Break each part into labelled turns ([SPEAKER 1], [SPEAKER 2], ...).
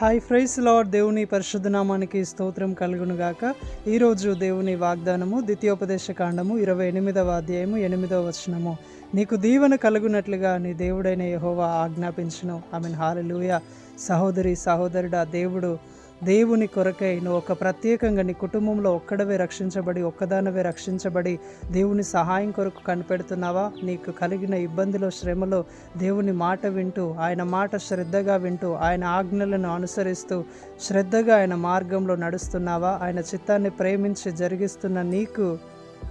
[SPEAKER 1] Hi fries lord దేవుని పరిశుద్ధనామానికి స్తోత్రం కలుగును గాక ఈరోజు దేవుని వాగ్దానము ద్వితీయోపదేశ కాండము ఇరవై ఎనిమిదవ అధ్యాయము ఎనిమిదవ వచనము. నీకు దీవెన కలుగునట్లుగా నీ దేవుడైన యెహోవా ఆజ్ఞాపించును. Mean hallelujah. సహోదరి సహోదరుడా దేవుడు దేవుని కొరకై నువ్వు ఒక ప్రత్యేకంగా నీ కుటుంబంలో ఒక్కడవే రక్షించబడి ఒక్కదానవే రక్షించబడి దేవుని సహాయం కొరకు కనిపెడుతున్నావా? నీకు కలిగిన ఇబ్బందిలో శ్రమలో దేవుని మాట వింటూ ఆయన మాట శ్రద్ధగా వింటూ ఆయన ఆజ్ఞలను అనుసరిస్తూ శ్రద్ధగా ఆయన మార్గంలో నడుస్తున్నావా? ఆయన చిత్తాన్ని ప్రేమించి జరిగిస్తున్న నీకు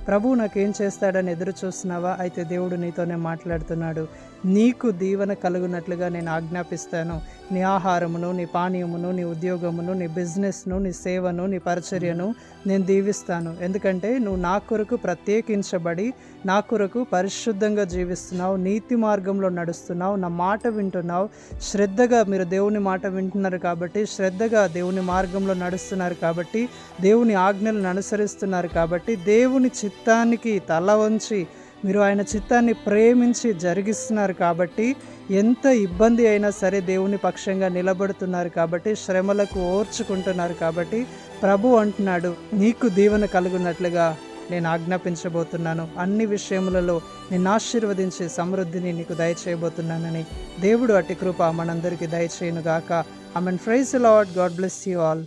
[SPEAKER 1] ప్రభు నాకేం చేస్తాడని ఎదురు చూస్తున్నావా? అయితే దేవుడు నీతోనే మాట్లాడుతున్నాడు. నీకు దీవెన కలుగునట్లుగా నేను ఆజ్ఞాపిస్తాను. నీ ఆహారమును నీ పానీయమును నీ ఉద్యోగమును నీ బిజినెస్ను నీ సేవను నీ పరిచర్యను నేను దీవిస్తాను. ఎందుకంటే నువ్వు నా కొరకు ప్రత్యేకించబడి నా కొరకు పరిశుద్ధంగా జీవిస్తున్నావు నీతి మార్గంలో నడుస్తున్నావు నా మాట వింటున్నావు. శ్రద్ధగా మీరు దేవుని మాట వింటున్నారు కాబట్టి శ్రద్ధగా దేవుని మార్గంలో నడుస్తున్నారు కాబట్టి దేవుని ఆజ్ఞలను అనుసరిస్తున్నారు కాబట్టి దేవుని చిత్తానికి తల వంచి మీరు ఆయన చిత్తాన్ని ప్రేమించి జరిగిస్తున్నారు కాబట్టి ఎంత ఇబ్బంది అయినా సరే దేవుని పక్షంగా నిలబడుతున్నారు కాబట్టి శ్రమలకు ఓర్చుకుంటున్నారు కాబట్టి ప్రభు అంటున్నాడు నీకు దీవెన కలుగునట్లుగా నేను ఆజ్ఞాపించబోతున్నాను. అన్ని విషయములలో నిన్ను ఆశీర్వదించి సమృద్ధిని నీకు దయచేయబోతున్నానని దేవుడు అట్టి కృప మనందరికీ దయచేయనుగాక. I mean praise lord God bless you all.